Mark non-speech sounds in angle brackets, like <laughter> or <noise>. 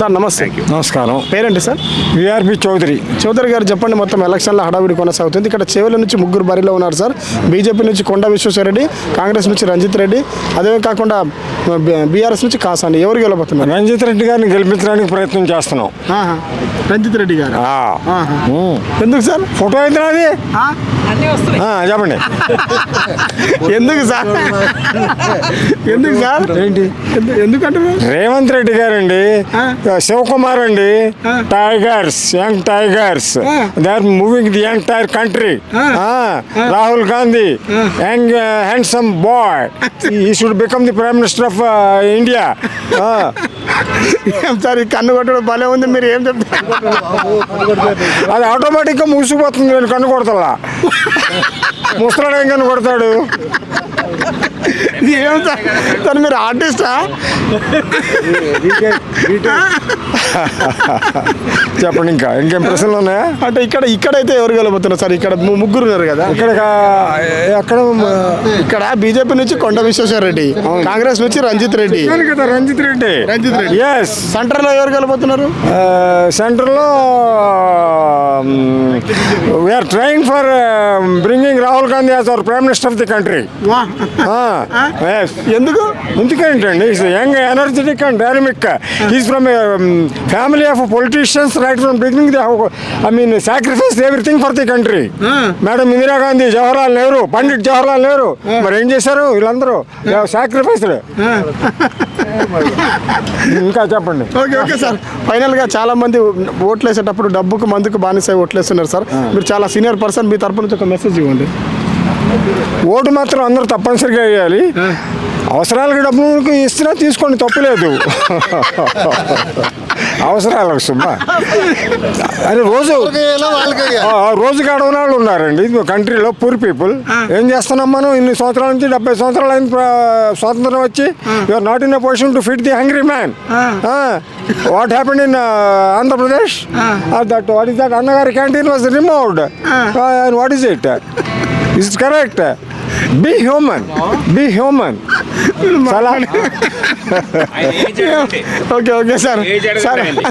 Sir నమస్తే. నమస్కారం. పేరేంటి సార్? విఆర్పి చౌదరి. చౌదరి గారు చెప్పండి మొత్తం ఎలక్షన్ల హడావిడి కొనసాగుతుంది. ఇక్కడ చేవెల నుంచి ముగ్గురు బరిలో ఉన్నారు సార్. బీజేపీ నుంచి కొండ విశ్వేశ్వరరెడ్డి కాంగ్రెస్ నుంచి రంజిత్ రెడ్డి. అదే కాకుండా బీఆర్ఎస్ నుంచి కాసాని. ఎవరు గెలబోతున్నారు రంజిత్ రెడ్డి గారిని గెలిపించడానికి ప్రయత్నం చేస్తున్నాం. ఆహా. రంజిత్ రెడ్డి గారు. ఆహా. ఎందుకు సార్? ఫోటో అయితే అది చెప్పండి. <laughs> ఎందుకు సార్? ఎందుకు సార్? ఏంటి? ఎందు- ఎందుకంటారు రేవంత్ రెడ్డి గారండి ఆ. శివకుమార్ అండి ఆ. Tigers young tigers ah. They are moving the entire country. Ah. Rahul Gandhi young handsome boy. He should become the prime minister of India. ఏం సార్ ఈ కన్ను కొట్టడం భలే ఉంది మీరు ఏం చెప్తారు? అది ఆటోమేటిక్గా మూసిపోతుంది నేను కన్ను కొడతా ముసలాడు ఏం కొడతాడు? సార్ సార్ మీరు ఆర్టిస్టా? చెప్పండి ఇంకా ఇంకేం ప్రశ్నలు ఉన్నాయా? అంటే ఇక్కడ ఇక్కడైతే ఎవరు గెలబోతున్నారు సార్? ఇక్కడ ముగ్గురు ఉన్నారు కదా? ఇక్కడ ఎక్కడ ఇక్కడ బీజేపీ నుంచి కొండ విశ్వేశ్వర రెడ్డి కాంగ్రెస్ నుంచి రంజిత్ రెడ్డి. కదా రంజిత్ రెడ్డి. రంజిత్ రెడ్డి. ఎస్ సెంటర్లో ఎవరు గెలబోతున్నారు సెంటర్లో we are trying for bringing Rahul Gandhi as our prime minister of the country. ఎందుకు? ఎందుకేంటండి? Young energetic and dynamic he's from family of politicians right from beginning the I mean sacrifice everything for the country madam Indira Gandhi Jawaharlal Nehru Pandit Jawaharlal Nehru మరి ఏం చేశారు వీళ్ళందరూ sacrificed <laughs> ఇంకా చెప్పండి. Okay okay sir. ఫైనల్గా చాలా మంది ఓట్లు వేసేటప్పుడు డబ్బుకు మందుకు బానిసై ఓట్లు వేస్తున్నారు సార్ మీరు చాలా సీనియర్ పర్సన్ మీ తరపు నుంచి ఒక మెసేజ్ ఇవ్వండి. ఓటు మాత్రం అందరూ తప్పనిసరిగా వేయాలి. అవసరాలకు డబ్బులు ఇస్తున్నా తీసుకోండి తప్పులేదు అవసరాలకు సుమ్మా. అని రోజు రోజు గడవని వాళ్ళు ఉన్నారండి. కంట్రీలో పూర్ పీపుల్ ఏం చేస్తున్నాం మనం? ఇన్ని సంవత్సరాల నుంచి డెబ్బై సంవత్సరాలు ప్ర- స్వాతంత్రం వచ్చి you're not in a position to fit the hungry man what happened in Andhra Pradesh that what is that అన్నగారి canteen was removed what is it is correct be human be human చాలా okay okay sir age sir అడగండి